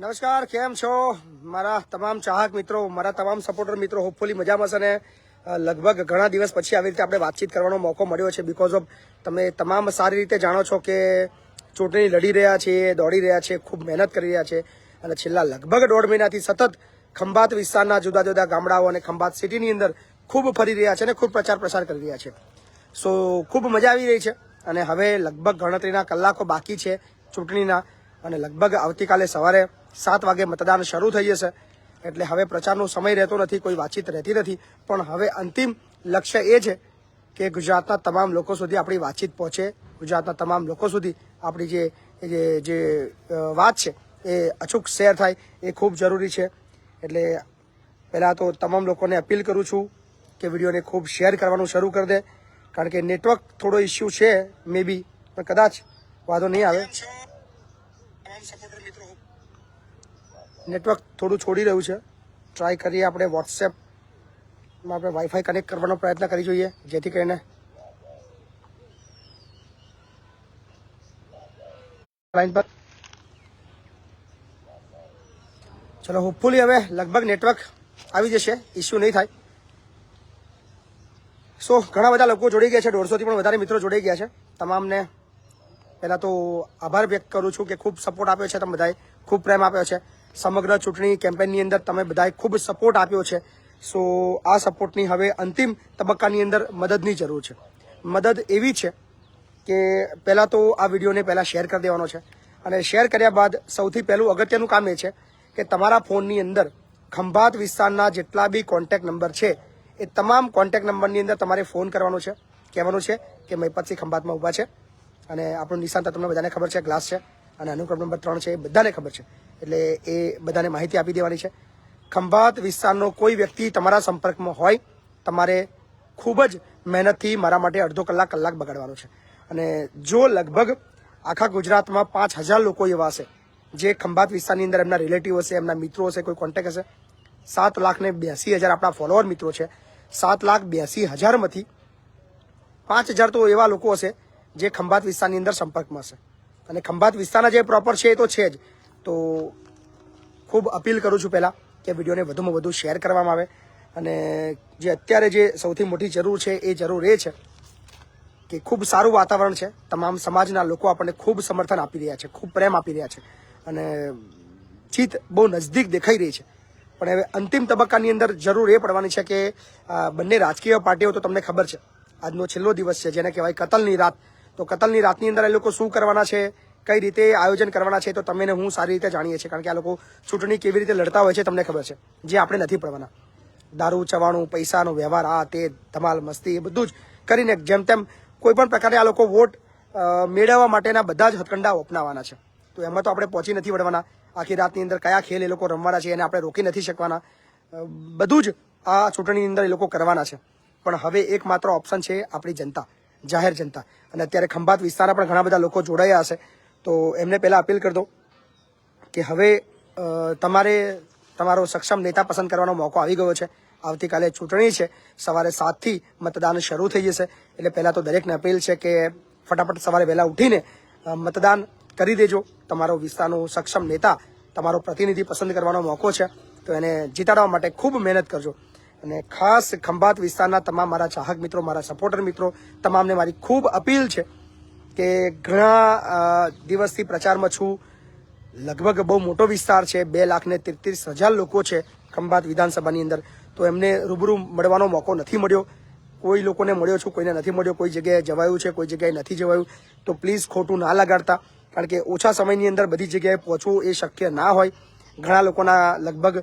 નમસ્કાર, કેમ છો? મારા તમામ ચાહક મિત્રો, મારા તમામ સપોર્ટર મિત્રો હોપફુલી મજામાં છે અને લગભગ ઘણા દિવસ પછી આવી રીતે આપણે વાતચીત કરવાનો મોકો મળ્યો છે બીકોઝ ઓફ તમે તમામ સારી રીતે જાણો છો કે ચૂંટણી લડી રહ્યા છીએ દોડી રહ્યા છે, ખૂબ મહેનત કરી રહ્યા છે અને છેલ્લા લગભગ દોઢ મહિનાથી સતત ખંભાત વિસ્તારના જુદા જુદા ગામડાઓ અને ખંભાત સિટીની અંદર ખૂબ ફરી રહ્યા છે અને ખૂબ પ્રચાર પ્રસાર કરી રહ્યા છે. સો ખૂબ મજા આવી રહી છે અને હવે લગભગ ગણતરીના કલાકો બાકી છે ચૂંટણીના. અને લગભગ આવતીકાલે સવારે સાત વાગે મતદાન શરૂ થઈ જશે. એટલે હવે પ્રચારનો સમય રહેતો નથી, કોઈ વાતચીત રહેતી નથી. પણ હવે અંતિમ લક્ષ્ય એ છે કે ગુજરાતના તમામ લોકો સુધી આપણી વાતચીત પહોંચે. ગુજરાતના તમામ લોકો સુધી આપણી જે જે વાત છે એ અચૂક શેર થાય એ ખૂબ જરૂરી છે. એટલે પહેલાં તો તમામ લોકોને અપીલ કરું છું કે વિડીયોને ખૂબ શેર કરવાનું શરૂ કરી દે. કારણ કે નેટવર્ક થોડો ઇસ્યુ છે મે બી પણ કદાચ વાંધો નહીં આવે. નેટવર્ક થોડું છોડી રહ્યું છે. ટ્રાય કરીએ આપણે વોટ્સએપમાં આપણે વાઈફાઈ કનેક્ટ કરવાનો પ્રયત્ન કરી જોઈએ, જેથી કરીને લાઈન પર ચલો હોપફુલી હવે લગભગ નેટવર્ક આવી જશે ઇસ્યુ નહીં થાય. સો ઘણા બધા લોકો જોડાઈ ગયા છે, દોઢસોથી પણ વધારે મિત્રો જોડાઈ ગયા છે. તમામને પહેલાં તો આભાર વ્યક્ત કરું છું કે ખૂબ સપોર્ટ આપ્યો છે તમે બધાએ, ખૂબ પ્રેમ આપ્યો છે. સમગ્ર ચૂંટણી કેમ્પેનની અંદર તમે બધાએ ખૂબ સપોર્ટ આપ્યો છે. સો આ સપોર્ટની હવે અંતિમ તબક્કાની અંદર મદદની જરૂર છે. મદદ એવી છે કે પહેલાં તો આ વિડીયોને પહેલાં શેર કરી દેવાનો છે. અને શેર કર્યા બાદ સૌથી પહેલું અગત્યનું કામ એ છે કે તમારા ફોનની અંદર ખંભાત વિસ્તારના જેટલા બી કોન્ટેક નંબર છે, એ તમામ કોન્ટેક નંબરની અંદર તમારે ફોન કરવાનો છે. કહેવાનું છે કે મહિપતસિંહ ખંભાતમાં ઊભા છે. અને આપણું નિશાન તમને બધાને ખબર છે ગ્લાસ છે. અને અનુક્રમ નંબર ત્રણ છે, એ બધાને ખબર છે. એટલે એ બધાને માહિતી આપી દેવાની છે. ખંભાત વિસ્તારનો કોઈ વ્યક્તિ તમારા સંપર્કમાં હોય, તમારે ખૂબ જ મહેનતથી મારા માટે અડધો કલાક કલાક બગાડવાનો છે. અને જો લગભગ આખા ગુજરાતમાં પાંચ હજાર લોકો એવા હશે, જે ખંભાત વિસ્તારની અંદર એમના રિલેટિવ હશે, એમના મિત્રો હશે, કોઈ કોન્ટેક હશે, સાત લાખ ને બ્યાસી હજાર આપણા ફોલોઅર મિત્રો છે. સાત લાખ બ્યાસી હજારમાંથી પાંચ હજાર તો એવા લોકો હશે જે ખંભાત વિસ્તારની અંદર સંપર્કમાં હશે. અને ખંભાત વિસ્તારના જે પ્રોપર છે એ તો છે જ. તો ખૂબ અપીલ કરું છું પહેલાં કે વિડીયોને વધુમાં વધુ શેર કરવામાં આવે અને જે અત્યારે જે સૌથી મોટી જરૂર છે એ જરૂર એ છે કે ખૂબ સારું વાતાવરણ છે. તમામ સમાજના લોકો આપણને ખૂબ સમર્થન આપી રહ્યા છે, ખૂબ પ્રેમ આપી રહ્યા છે અને જીત બહુ નજદીક દેખાઈ રહી છે. પણ હવે અંતિમ તબક્કાની અંદર જરૂર એ પડવાની છે કે બંને રાજકીય પાર્ટીઓ તો તમને ખબર છે. આજનો છેલ્લો દિવસ છે, જેને કહેવાય કતલની રાત. તો કતલની રાતની અંદર એ લોકો શું કરવાના છે? કઈ રીતે આયોજન કરવાના છે તો તમે ને હું સારી રીતે જાણીએ છીએ. કારણ કે આ લોકો ચૂંટણી કેવી રીતે લડતા હોય છે તમને ખબર છે. જે આપણે નથી પડવાના. દારૂ, ચવાણું, પૈસાનો વ્યવહાર, આ તે, ધમાલ, મસ્તી એ બધું જ કરીને જેમ તેમ કોઈ પણ પ્રકારે આ લોકો વોટ મેળવવા માટેના બધા જ હથકંડાઓ અપનાવવાના છે. તો એમાં તો આપણે પહોંચી નથી વળવાના. આખી રાતની અંદર કયા ખેલ એ લોકો રમવાના છે એને આપણે રોકી નથી શકવાના. બધું જ આ ચૂંટણીની અંદર એ લોકો કરવાના છે. પણ હવે એકમાત્ર ઓપ્શન છે આપણી જનતા, જાહેર જનતા. અને અત્યારે ખંભાત વિસ્તારના પણ ઘણા બધા લોકો જોડાયા હશે. તો એમને પહેલાં અપીલ કરી દો કે હવે તમારે તમારો સક્ષમ નેતા પસંદ કરવાનો મોકો આવી ગયો છે. આવતીકાલે ચૂંટણી છે. સવારે સાતથી મતદાન શરૂ થઈ જશે. એટલે પહેલાં તો દરેકને અપીલ છે કે ફટાફટ સવારે વહેલા ઉઠીને મતદાન કરી દેજો. તમારો વિસ્તારનો સક્ષમ નેતા તમારો પ્રતિનિધિ પસંદ કરવાનો મોકો છે. તો એને જીતાડવા માટે ખૂબ મહેનત કરજો. અને ખાસ ખંભાત વિસ્તારના તમામ મારા ચાહક મિત્રો, મારા સપોર્ટર મિત્રો, તમામને મારી ખૂબ અપીલ છે. કે ઘણા દિવસથી પ્રચારમાં છું. લગભગ બહુ મોટો વિસ્તાર છે, બે લાખ ને તેત્રીસ હજાર લોકો છે ખંભાત વિધાનસભાની અંદર. તો એમને રૂબરૂ મળવાનો મોકો નથી મળ્યો. કોઈ લોકોને મળ્યો છું, કોઈને નથી મળ્યો. કોઈ જગ્યાએ જવાયું છે, કોઈ જગ્યાએ નથી જવાયું. તો પ્લીઝ ખોટું ના લગાડતા. કારણ કે ઓછા સમયની અંદર બધી જગ્યાએ પહોંચવું એ શક્ય ના હોય. ઘણા લોકોના લગભગ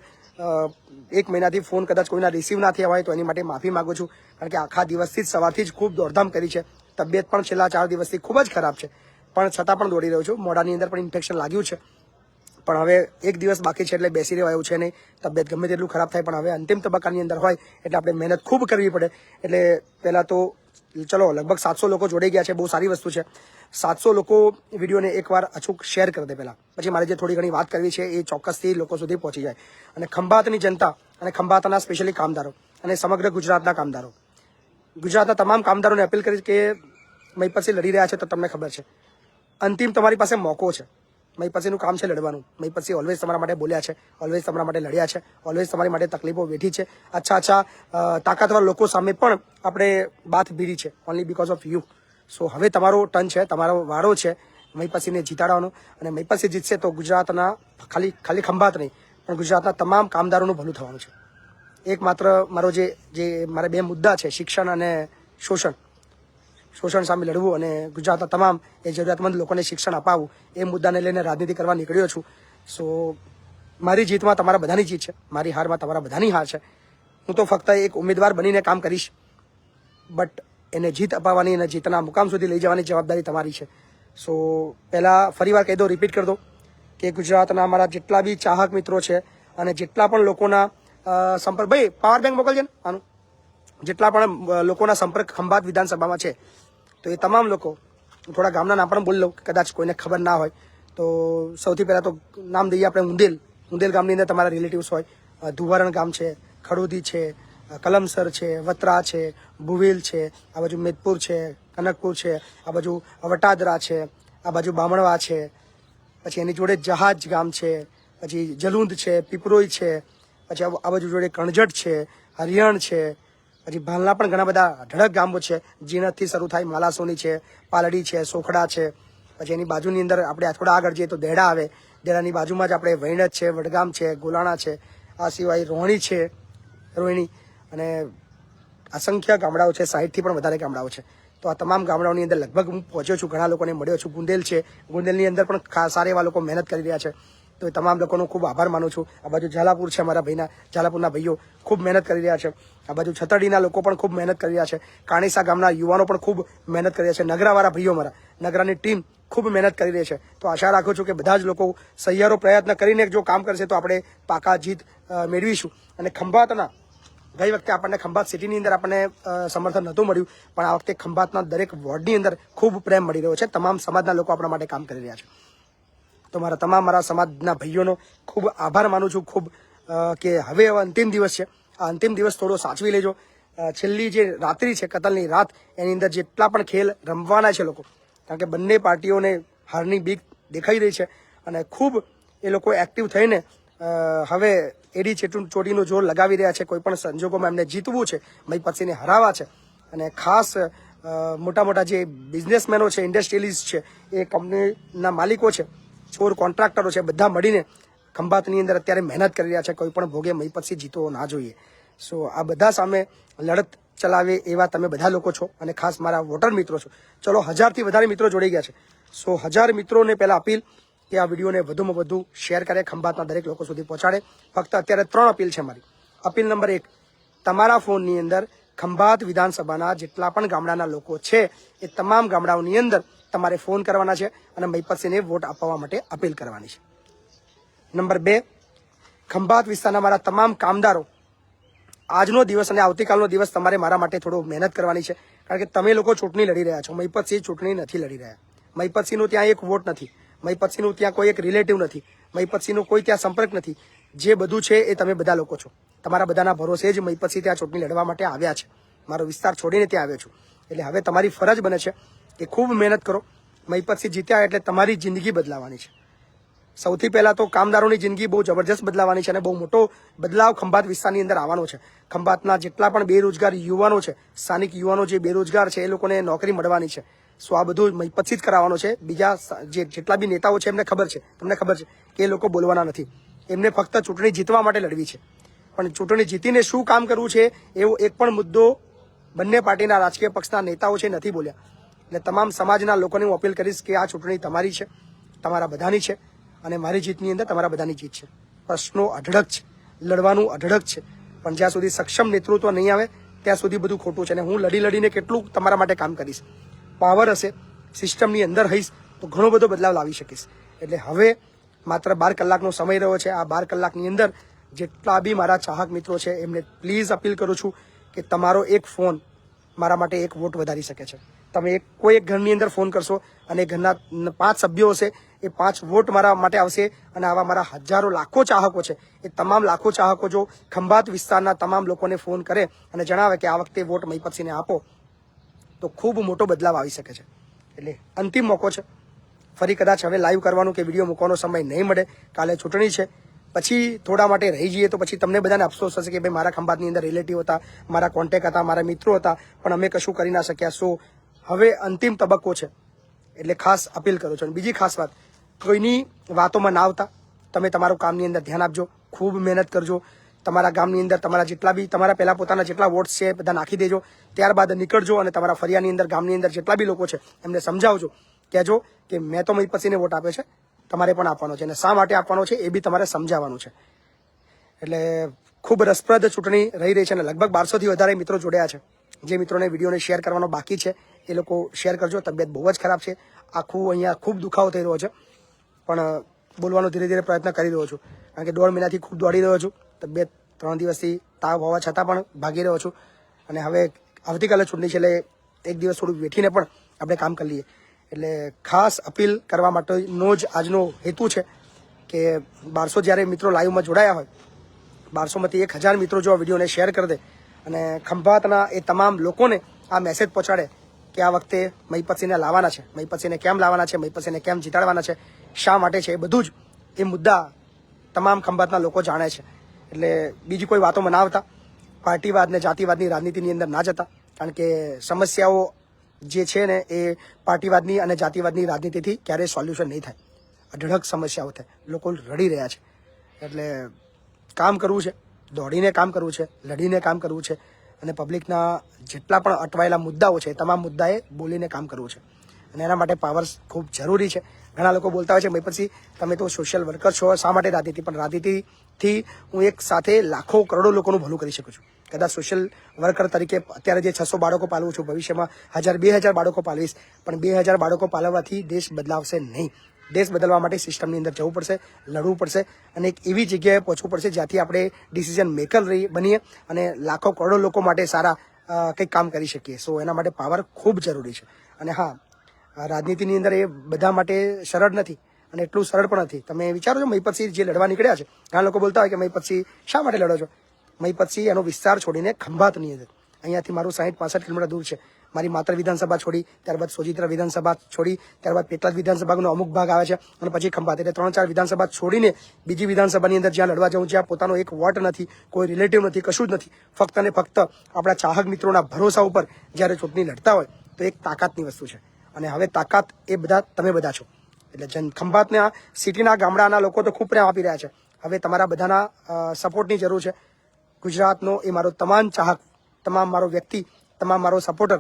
એક મહિનાથી ફોન કદાચ કોઈના રિસીવ ના થયા હોય તો એની માટે માફી માગું છું. કારણ કે આખા દિવસથી જ સવારથી જ ખૂબ દોડધામ કરી છે. તબિયત પણ છેલ્લા ચાર દિવસથી ખૂબ જ ખરાબ છે. પણ છતાં પણ દોડી રહ્યો છું. મોઢાની અંદર પણ ઇન્ફેક્શન લાગ્યું છે. પણ હવે એક દિવસ બાકી છે એટલે બેસી રહેવા એવું છે નહીં. તબિયત ગમે તેટલું ખરાબ થાય, પણ હવે અંતિમ તબક્કાની અંદર હોય એટલે આપણે મહેનત ખૂબ કરવી પડે. એટલે પહેલાં તો ચલો, લગભગ સાતસો લોકો જોડાઈ ગયા છે. બહુ સારી વસ્તુ છે. સાતસો લોકો વિડીયોને એકવાર અચૂક શેર કરી દે પહેલાં. પછી મારે જે થોડી ઘણી વાત કરવી છે એ ચોક્કસથી લોકો સુધી પહોંચી જાય. અને ખંભાતની જનતા અને ખંભાતના સ્પેશિયલી કામદારો અને સમગ્ર ગુજરાતના કામદારો. ગુજરાતના તમામ કામદારોને અપીલ કરીશ કે મહિપતસિંહ લડી રહ્યા છે તો તમને ખબર છે. અંતિમ તમારી પાસે મોકો છે. પછીનું કામ છે લડવાનું. પછી ઓલવેઝ તમારા માટે બોલ્યા છે. ઓલવેઝ તમારા માટે લડ્યા છે. ઓલવેઝ તમારી માટે તકલીફો વેઠી છે. અચ્છા અચ્છા તાકાતવાર લોકો સામે પણ આપણે બાથ ભીડી છે. Only because of you so હવે તમારો ટર્ન છે, તમારો વારો છે. મહીપસીને જીતાડવાનો. અને મહીપસી જીતશે તો ગુજરાતના ખાલી ખાલી ખંભાત નહીં, પણ ગુજરાતના તમામ કામદારોનું ભલું થવાનું છે. એકમાત્ર મારો જે જે મારા બે મુદ્દા છે, શિક્ષણ અને શોષણ. શોષણ સામે લડવું અને ગુજરાતના તમામ એ જરૂરિયાતમંદ લોકોને શિક્ષણ અપાવવું એ મુદ્દાને લઈને રાજનીતિ કરવા નીકળ્યો છું. સો મારી જીતમાં તમારા બધાની જીત છે. મારી હારમાં તમારા બધાની હાર છે. હું તો ફક્ત એક ઉમેદવાર બનીને કામ કરીશ. બટ એને જીત અપાવવાની અને જીતના મુકામ સુધી લઈ જવાની જવાબદારી તમારી છે. સો પહેલાં ફરીવાર કહી દો રિપીટ કરી દો કે ગુજરાતના અમારા જેટલા બી ચાહક મિત્રો છે અને જેટલા પણ લોકોના સંપર્ક ભાઈ પાવર બેંક મોકલજે ને, આનું. જેટલા પણ લોકોના સંપર્ક ખંભાત વિધાનસભામાં છે તો એ તમામ લોકો થોડા ગામના નામ પણ બોલી લઉં કદાચ કોઈને ખબર ના હોય. તો સૌથી પહેલાં તો નામ દઈએ આપણે ઉંદેલ ઉંદેલ ગામની અંદર તમારા રિલેટિવ્સ હોય. ધુવારણ ગામ છે, ખડોદી છે કલમસર છે, વત્રા છે, ભુવેલ છે, આ બાજુ મેદપુર છે, કનકપુર છે, આ બાજુ વટાદરા છે, આ બાજુ બામણવા છે. પછી એની જોડે જહાજ ગામ છે, પછી જલુંદ છે, પીપરોઈ છે, પછી આ બાજુ જોડે કણજટ છે, હરિયાણ છે પછી ભાલના પણ ઘણા બધા અઢળક ગામો છે જીનતથી શરૂ થાય માલાસોની છે, પાલડી છે, સોખડા છે. પછી એની બાજુની અંદર આપણે થોડા આગળ જઈએ તો દેડા આવે. દેડાની બાજુમાં જ આપણે વૈણત છે, વડગામ છે, ગોલાણા છે. આ સિવાય રોહિણી છે, રોહિણી. અને અસંખ્ય ગામડાઓ છે, સાહીઠથી પણ વધારે ગામડાઓ છે. તો આ તમામ ગામડાઓની અંદર લગભગ હું પહોંચ્યો છું, ઘણા લોકોને મળ્યો છું. ગુંદેલ છે. ગુંદેલની અંદર પણ સારા એવા લોકો મહેનત કરી રહ્યા છે. તો એ તમામ લોકોનો ખૂબ આભાર માનું છું. આ બાજુ ઝાલાપુર છે મારા ભાઈના. ઝાલાપુરના ભાઈઓ ખૂબ મહેનત કરી રહ્યા છે. આ બાજુ છતરડીના લોકો પણ ખૂબ મહેનત કરી રહ્યા છે. કાણીસા ગામના યુવાનો પણ ખૂબ મહેનત કરી રહ્યા છે. નગરાવાળા ભાઈઓ મારા નગરાની ટીમ ખૂબ મહેનત કરી રહી છે. તો આશા રાખું છું કે બધા જ લોકો સહિયારો પ્રયત્ન કરીને જો કામ કરશે તો આપણે પાકા જીત મેળવીશું. અને ખંભાતના, ગઈ વખતે આપણને ખંભાત સિટીની અંદર આપણને સમર્થન નહોતું મળ્યું. પણ આ વખતે ખંભાતના દરેક વોર્ડની અંદર ખૂબ પ્રેમ મળી રહ્યો છે. તમામ સમાજના લોકો આપણા માટે કામ કરી રહ્યા છે. તો મારા તમામ મારા સમાજના ભાઈઓનો ખૂબ આભાર માનું છું. ખૂબ કે હવે અંતિમ દિવસ છે. આ અંતિમ દિવસ થોડો સાચવી લેજો. છેલ્લી જે રાત્રિ છે, કતલની રાત, એની અંદર જેટલા પણ ખેલ રમવાના છે લોકો, કારણ કે બંને પાર્ટીઓને હારની બીક દેખાઈ રહી છે અને ખૂબ એ લોકો એક્ટિવ થઈને હવે એડી ચેટુ ચોટીનું જોર લગાવી રહ્યા છે. કોઈ પણ સંજોગોમાં એમને જીતવું છે મય પછીને હરાવા છે. અને ખાસ મોટા મોટા જે બિઝનેસમેનો છે ઇન્ડસ્ટ્રીયલિસ્ટ છે, એ કંપનીના માલિકો છે. ચોર કોન્ટ્રાક્ટરો છે, બધા મળીને ખંભાતની અંદર અત્યારે મહેનત કરી રહ્યા છે, કોઈ પણ ભોગે મહીપતસિંહ જીતવો ના જોઈએ. સો આ બધા સામે લડત ચલાવે એવા તમે બધા લોકો છો અને ખાસ મારા વોટર મિત્રો છો. ચલો, હજારથી વધારે મિત્રો જોડાઈ ગયા છે. સો હજાર મિત્રોને પહેલાં અપીલ કે આ વિડીયોને વધુમાં વધુ શેર કરે, ખંભાતના દરેક લોકો સુધી પહોંચાડે. ફક્ત અત્યારે ત્રણ અપીલ છે મારી. અપીલ નંબર એક, તમારા ફોનની અંદર ખંભાત વિધાનસભાના જેટલા પણ ગામડાના લોકો છે, એ તમામ ગામડાઓની અંદર તમારે ફોન કરવાના છે અને મહિપતસિંહને વોટ આપવા માટે અપીલ કરવાની છે. નંબર બે, ખંભાત વિસ્તારના મારા તમામ કામદારો, આજનો દિવસ અને આવતીકાલનો દિવસ તમારે મારા માટે થોડો મહેનત કરવાની છે. કારણ કે તમે લોકો ચૂંટણી લડી રહ્યા છો. મહિપતસિંહ ચૂંટણી નથી લડી રહ્યા. મહિપતસિંહનું ત્યાં એક વોટ નથી. મહિપતસિંહનું ત્યાં કોઈ એક રિલેટિવ નથી. મહિપતસિંહનું કોઈ ત્યાં સંપર્ક નથી. જે બધું છે એ તમે બધા લોકો છો. તમારા બધાના ભરોસે જ મહિપતસિંહ ત્યાં ચૂંટણી લડવા માટે આવ્યા છે. મારો વિસ્તાર છોડીને ત્યાં આવ્યો છું. એટલે હવે તમારી ફરજ બને છે કે ખૂબ મહેનત કરો. મહિપતસિંહ જીત્યા એટલે તમારી જિંદગી બદલાવાની છે. સૌથી પહેલા તો કામદારોની જિંદગી બહુ જબરજસ્ત બદલાવાની છે અને બહુ મોટો બદલાવ ખંભાત વિસ્તારની અંદર આવવાનો છે. ખંભાતના જેટલા પણ બેરોજગાર યુવાનો છે, સ્થાનિક યુવાનો જે બેરોજગાર છે, એ લોકોને નોકરી મળવાની છે. સો આ બધું મહિપતથી જ કરાવવાનો છે. બીજા જે જેટલા બી નેતાઓ છે, એમને ખબર છે. તમને ખબર છે કે એ લોકો બોલવાના નથી. એમને ફક્ત ચૂંટણી જીતવા માટે લડવી છે. પણ ચૂંટણી જીતીને શું કામ કરવું છે, એવો એક પણ મુદ્દો બંને પાર્ટીના રાજકીય પક્ષના નેતાઓ છે, નથી બોલ્યા. એટલે તમામ સમાજના લોકોને હું અપીલ કરીશ કે આ ચૂંટણી તમારી છે, તમારા બધાની છે અને મારી જીતની અંદર તમારા બધાની જીત છે. પ્રશ્નો અઢળક છે, લડવાનું અઢળક છે, પણ જ્યાં સુધી સક્ષમ નેતૃત્વ નહીં આવે, ત્યાં સુધી બધું ખોટું છે અને હું લડી લડીને કેટલું તમારા માટે કામ કરીશ. પાવર હશે, સિસ્ટમની અંદર હઈશ, તો ઘણો બધો બદલાવ લાવી શકીશ. એટલે હવે માત્ર બાર કલાકનો સમય રહ્યો છે, આ બાર કલાકની અંદર જેટલા બી મારા ચાહક મિત્રો છે, એમને પ્લીઝ અપીલ કરું છું કે તમારો એક ફોન મારા માટે એક વોટ વધારી શકે છે. તમે કોઈ એક ઘરની અંદર ફોન કરશો અને ઘરના પાંચ સભ્યો હશે, એ પાંચ વોટ મારા માટે આવશે અને આવા મારા હજારો લાખો ચાહકો છે. એ તમામ લાખો ચાહકો જો ખંભાત વિસ્તારના તમામ લોકોને ફોન કરે અને જણાવે કે આ વખતે વોટ મહીપતસિંહને આપો, તો ખૂબ મોટો બદલાવ આવી શકે છે. એટલે અંતિમ મોકો છે. ફરી કદાચ હવે લાઈવ કરવાનું કે વીડિયો મૂકવાનો સમય નહીં મળે, કાલે ચૂંટણી છે. પછી થોડા માટે રહી જઈએ તો પછી તમને બધાને અફસોસ થશે કે ભાઈ મારા ખંભાતની અંદર રિલેટિવ હતા, મારા કોન્ટેક હતા, મારા મિત્રો હતા, પણ અમે કશું કરી ના શક્યા. સો હવે અંતિમ તબક્કો છે. એટલે ખાસ અપીલ કરું છું. અને બીજી ખાસ વાત, કોઈની વાતોમાં ના આવતા, તમે તમારું કામની અંદર ધ્યાન આપજો. ખૂબ મહેનત કરજો. તમારા ગામની અંદર તમારા જેટલા બી, તમારા પહેલાં પોતાના જેટલા વોટ્સ છે બધા નાખી દેજો. ત્યારબાદ નીકળજો અને તમારા ફરિયાની અંદર, ગામની અંદર જેટલા બી લોકો છે, એમને સમજાવજો. કહેજો કે મેં તો મહી પછીને વોટ આપ્યો છે. તમારે પણ આપવાનો છે. અને શા માટે આપવાનો છે એ બી તમારે સમજાવવાનું છે. એટલે ખૂબ રસપ્રદ ચૂંટણી રહી રહી છે અને લગભગ બારસોથી વધારે મિત્રો જોડ્યા છે. જે મિત્રોને વિડીયોને શેર કરવાનો બાકી છે. એ લોકો શેર કરજો, તબિયત બહુ જ ખરાબ છે. આખું અહીંયા ખૂબ દુખાવો થઈ રહ્યો છે. પણ બોલવાનો ધીરે ધીરે પ્રયત્ન કરી રહ્યો છું. કારણ કે દોઢ મહિનાથી ખૂબ દોડી રહ્યો છું. તબિયત ત્રણ દિવસથી તાવ હોવા છતાં પણ ભાગી રહ્યો છું. અને હવે આવતીકાલે ચૂંટણી છે એટલે એક દિવસ થોડું વેઠીને પણ આપણે કામ કરી લઈએ. એટલે ખાસ અપીલ કરવા માટેનો જ આજનો હેતુ છે કે બારસો જ્યારે મિત્રો લાઈવમાં જોડાયા હોય, બારસોમાંથી એક હજાર મિત્રો જો આ વિડીયોને શેર કરી દે અને ખંભાતના એ તમામ લોકોને આ મેસેજ પહોંચાડે કે આ વખતે મહીપતસિંહને લાવવાના છે? મહીપતસિંહને કેમ લાવવાના છે? મહીપતસિંહને કેમ જીતાડવાના છે? શા માટે છે? એ બધું જ એ મુદ્દા તમામ ખંભાતના લોકો જાણે છે. એટલે બીજી કોઈ વાતો મનાવતા પાર્ટીવાદ ને જાતિવાદની રાજનીતિની અંદર ના જતા, કારણ કે સમસ્યાઓ જે છે ને એ પાર્ટીવાદની અને જાતિવાદની રાજનીતિથી ક્યારેય સોલ્યુશન નહીં થાય. અઢળક સમસ્યાઓ થાય. લોકો રડી રહ્યા છે. એટલે કામ કરવું છે. દોડીને કામ કરવું છે. લડીને કામ કરવું છે. અને પબ્લિકના જેટલા પણ અટવાયેલા મુદ્દાઓ છે, તમામ મુદ્દાએ બોલીને કામ કરવું છે. અને એના માટે પાવર્સ ખૂબ જરૂરી છે. ઘણા લોકો બોલતા હોય છે, ભાઈ, પછી તમે તો સોશિયલ વર્કર છો, શા માટે રાજનીતિ પણ રાજનીતિથી હું એક સાથે લાખો કરોડો લોકોનું ભલું કરી શકું છું. કદાચ સોશિયલ વર્કર તરીકે અત્યારે જે છસો બાળકો પાલવું છું, ભવિષ્યમાં હજાર, બે હજાર બાળકો પાલવીશ, પણ બે હજાર બાળકો પાલવવાથી દેશ બદલાવશે નહીં. દેશ બદલવા માટે સિસ્ટમની અંદર જવું પડશે, લડવું પડશે અને એક એવી જગ્યાએ પહોંચવું પડશે જ્યાંથી આપણે ડિસિઝન મેકર રહી, બનીએ અને લાખો કરોડો લોકો માટે સારા કંઈક કામ કરી શકીએ. સો એના માટે પાવર ખૂબ જરૂરી છે. અને હા, રાજનીતિની અંદર એ બધા માટે સરળ નથી અને એટલું સરળ પણ નથી. તમે વિચારો છો મહીપતસિંહ જે લડવા નીકળ્યા છે? ઘણા લોકો બોલતા હોય કે મહીપતસિંહ શા માટે લડો છો? મહીપતસિંહ એનો વિસ્તાર છોડીને ખંભાતની અંદર. અહીંયાથી મારું સાહીઠ, પાસઠ કિલોમીટર દૂર છે. મારી માત્ર વિધાનસભા છોડી, ત્યારબાદ સોજિત્રા વિધાનસભા છોડી, ત્યારબાદ પેટલાદ વિધાનસભાનો અમુક ભાગ આવે છે અને પછી ખંભાત. એટલે ત્રણ ચાર વિધાનસભા છોડીને બીજી વિધાનસભાની અંદર જ્યાં લડવા જવું જ્યાં પોતાનો એક વોટ નથી, કોઈ રિલેટિવ નથી, કશું જ નથી. ફક્ત અને ફક્ત આપણા ચાહક મિત્રોના ભરોસા ઉપર જ્યારે ચૂંટણી લડતા હોય, તો એક તાકાતની વસ્તુ છે. અને હવે તાકાત એ બધા, તમે બધા છો. એટલે જન ખંભાતના સિટીના ગામડાના લોકો તો ખૂબ પ્રેમ આપી રહ્યા છે. હવે તમારા બધાના સપોર્ટની જરૂર છે. ગુજરાતનો એ મારો તમામ ચાહક, તમામ મારો વ્યક્તિ, તમામ મારો સપોર્ટર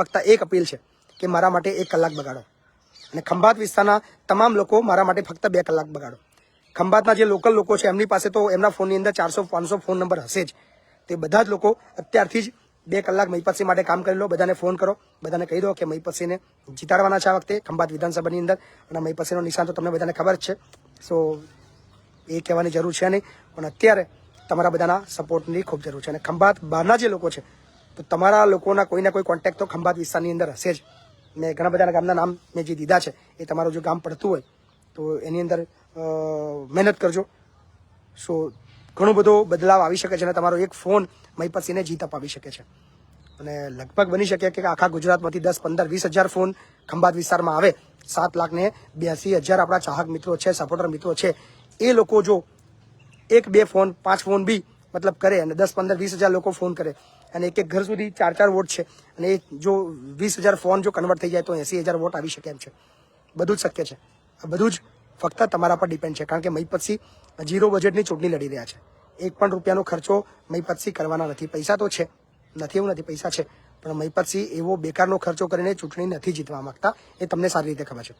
ફક્ત એક અપીલ છે કે મારા માટે એક કલાક બગાડો. અને ખંભાત વિસ્તારના તમામ લોકો મારા માટે ફક્ત બે કલાક બગાડો. ખંભાતના જે લોકલ લોકો છે, એમની પાસે તો એમના ફોનની અંદર ચારસો, પાંચસો ફોન નંબર હશે જ. તે બધા જ લોકો અત્યારથી જ બે કલાક મહીપતસિંહ માટે કામ કરી લો, બધાને ફોન કરો, બધાને કહી દો કે મહીપતસિંહને જીતાડવાના છે આ વખતે ખંભાત વિધાનસભાની અંદર અને મહીપતસિંહનો નિશાન તો તમને બધાને ખબર જ છે. સો એ કહેવાની જરૂર છે નહીં. પણ અત્યારે તમારા બધાના સપોર્ટની ખૂબ જરૂર છે. અને ખંભાત બહારના જે લોકો છે તો તમારા લોકોના કોઈના કોઈ કોન્ટેક્ટ તો ખંભાત વિસ્તારની અંદર હશે જ. મેં ઘણા બધાના ગામના નામ મેં જે દીધા છે, એ તમારું જો ગામ પડતું હોય, તો એની અંદર મહેનત કરજો. સો, ઘણો બધો બદલાવ આવી શકે છે અને તમારો એક ફોન મહીપતસિંહને જીત અપાવી શકે છે. અને લગભગ બની શકે કે આખા ગુજરાતમાંથી દસ, પંદર, વીસ હજાર ફોન ખંભાત વિસ્તારમાં આવે. સાત લાખ ને બ્યાસી હજાર આપણા ચાહક મિત્રો છે સપોર્ટર મિત્રો છે. એ લોકો જો એક, બે ફોન, પાંચ ફોન બી મતલબ કરે અને દસ, પંદર, વીસ હજાર લોકો ફોન કરે અને એક એક ઘર સુધી ચાર ચાર વોટ છે. અને એ જો વીસ હજાર ફોન જો કન્વર્ટ થઈ જાય તો એસી હજાર વોટ આવી શકે એમ છે. બધું જ શક્ય છે. આ બધું જ ફક્ત તમારા પર ડિપેન્ડ છે. કારણ કે મહીપતસિંહ ઝીરો બજેટની ચૂંટણી લડી રહ્યા છે. એક પણ રૂપિયાનો ખર્ચો મહીપતસિંહ કરવાના નથી. પૈસા તો છે. નથી એવું નથી. પૈસા છે. પણ મહીપતસિંહ એવો બેકારનો ખર્ચો કરીને ચૂંટણી નથી જીતવા માંગતા. એ તમને સારી રીતે ખબર છે.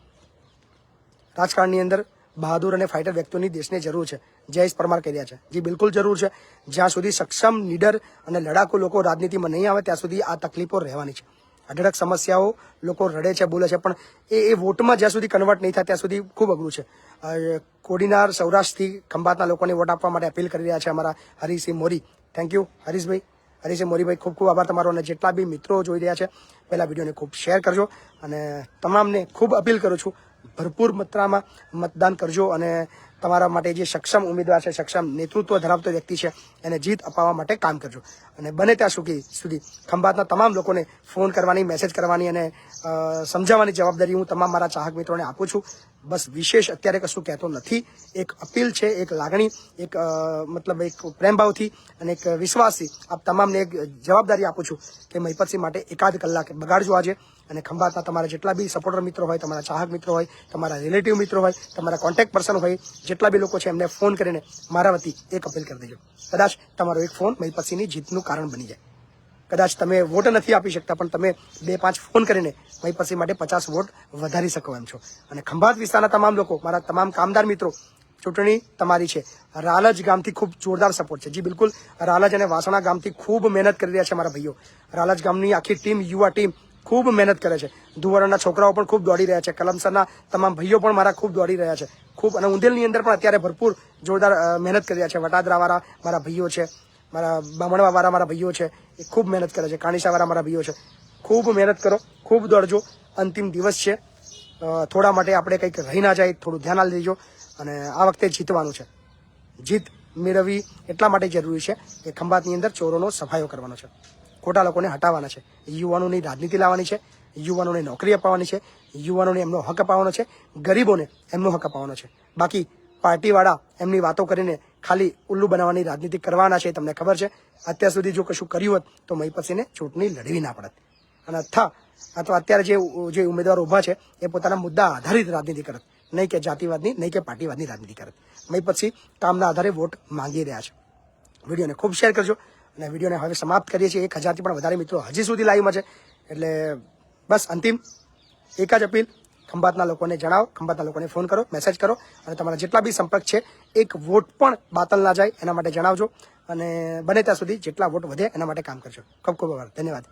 રાજકારણની અંદર બહાદુર અને ફાઇટર વ્યક્તિઓની દેશને જરૂર છે. જયેશ પરમાર કહી રહ્યા છે. જે, બિલકુલ જરૂર છે. જ્યાં સુધી સક્ષમ નીડર અને લડાકુ લોકો રાજનીતિમાં નહીં આવે, ત્યાં સુધી આ તકલીફો રહેવાની છે. અઢળક સમસ્યાઓ લોકો રડે છે, બોલે છે, પણ એ એ વોટમાં જ્યાં સુધી કન્વર્ટ નહીં થાય, ત્યાં સુધી ખૂબ અઘરું છે. કોડીનાર સૌરાષ્ટ્રથી ખંભાતના લોકોને વોટ આપવા માટે અપીલ કરી રહ્યા છે અમારા હરીસિંહ મોરી. Thank you Harishbhai. હરીસિંહ મોરીભાઈ, ખૂબ ખૂબ આભાર તમારો અને જેટલા બી મિત્રો જોઈ રહ્યા છે, પહેલા વિડીયોને ખૂબ શેર કરજો અને તમામને ખૂબ અપીલ કરું છું. ભરપૂર માત્રામાં મતદાન કરજો અને તમારા માટે જે સક્ષમ ઉમેદવાર છે, સક્ષમ નેતૃત્વ ધરાવતો વ્યક્તિ છે, એને જીત અપાવવા માટે કામ કરજો. અને બને ત્યાં સુધી સુધી. ખંભાતના તમામ લોકોને ફોન કરવાની મેસેજ કરવાની અને સમજાવવાની જવાબદારી હું તમામ મારા ચાહક મિત્રોને આપું છું. બસ વિશેષ અત્યારે કશું કહેતો નથી. એક અપીલ છે, એક લાગણી, એક મતલબ એક પ્રેમભાવથી અને એક વિશ્વાસથી આપ તમામને એક જવાબદારી આપું છું કે મહિપતસિંહ માટે એકાદ કલાક બગાડજો આજે. અને ખંભાતના તમારા જેટલા બી સપોર્ટર મિત્રો હોય, તમારા ચાહક મિત્રો હોય, તમારા રિલેટિવ મિત્રો હોય, તમારા કોન્ટેક્ટ પર્સન હોય જેટલા બી લોકો છે, એમને ફોન કરીને મારા વતી એક અપીલ કરી દેજો. કદાચ તમારો એક ફોન મહિપતસિંહની જીતનું કારણ બની જાય. કદાચ તમે વોટ નથી આપી શકતા, પણ તમે બે પાંચ ફોન કરીને મહિપતસિંહ માટે પચાસ વોટ વધારી શકો એમ છો. અને ખંભાત વિસ્તારના તમામ લોકો, મારા તમામ કામદાર મિત્રો, ચૂંટણી તમારી છે. રાલજ ગામથી ખૂબ જોરદાર સપોર્ટ છે. જી બિલકુલ, રાલજ અને વાસણા ગામથી ખૂબ મહેનત કરી રહ્યા છે મારા ભાઈઓ. રાલજ ગામની આખી ટીમ યુવા ટીમ ખૂબ મહેનત કરે છે. ધુવારાના છોકરાઓ પણ ખૂબ દોડી રહ્યા છે. કલમસરના તમામ ભાઈઓ પણ મારા ખૂબ દોડી રહ્યા છે. ખૂબ અને ઉંદેલની અંદર પણ અત્યારે ભરપૂર જોરદાર મહેનત કરી રહ્યા છે. વટાદરાવાળા મારા ભાઈઓ છે. મારા બામણવાવાળા મારા ભાઈઓ છે. એ ખૂબ મહેનત કરે છે. કાણીસાવાળા મારા ભાઈઓ છે. ખૂબ મહેનત કરો. ખૂબ દોડજો. અંતિમ દિવસ છે. થોડા માટે આપણે કંઈક રહી ના જાય. થોડું ધ્યાન આપી દેજો. અને આ વખતે જીતવાનું છે. જીત મેળવવી એટલા માટે જરૂરી છે કે ખંભાતની અંદર ચોરોનો સફાયો કરવાનો છે. ખોટા લોકોને હટાવવાના છે. યુવાનોની રાજનીતિ લાવવાની છે, યુવાનોને નોકરી અપાવવાની છે, યુવાનોને એમનો હક અપાવવાનો છે, ગરીબોને એમનો હક અપાવવાનો છે. બાકી પાર્ટીવાળા એમની વાતો કરીને ખાલી ઉલ્લુ બનાવવાની રાજનીતિ કરવાના છે, તમને ખબર છે. અત્યાર સુધી જો કશું કર્યું હોત, તો મહીપતસિંહને ચૂંટણી લડવી ના પડત. અને અથા અથવા અત્યારે જે જે ઉમેદવારો ઊભા છે, એ પોતાના મુદ્દા આધારિત રાજનીતિ કરત. નહીં કે જાતિવાદની, નહીં કે પાર્ટીવાદની રાજનીતિ કરત. મહીપતસિંહ કામના આધારે વોટ માંગી રહ્યા છે. વિડીયોને ખૂબ શેર કરજો. અને વિડીયોને હવે સમાપ્ત કરીએ છીએ. એક હજારથી પણ વધારે મિત્રો હજી સુધી લાઈવમાં છે. એટલે બસ અંતિમ એક જ અપીલ, ખંભાતના લોકોને જણાવો, ખંભાતના લોકોને ફોન કરો મેસેજ કરો અને તમારા જેટલા બી સંપર્ક છે, એક વોટ પણ બાતલ ના જાય એના માટે જણાવજો અને બને ત્યાં સુધી જેટલા વોટ વધે એના માટે કામ કરજો. ખૂબ ખૂબ આભાર. ધન્યવાદ.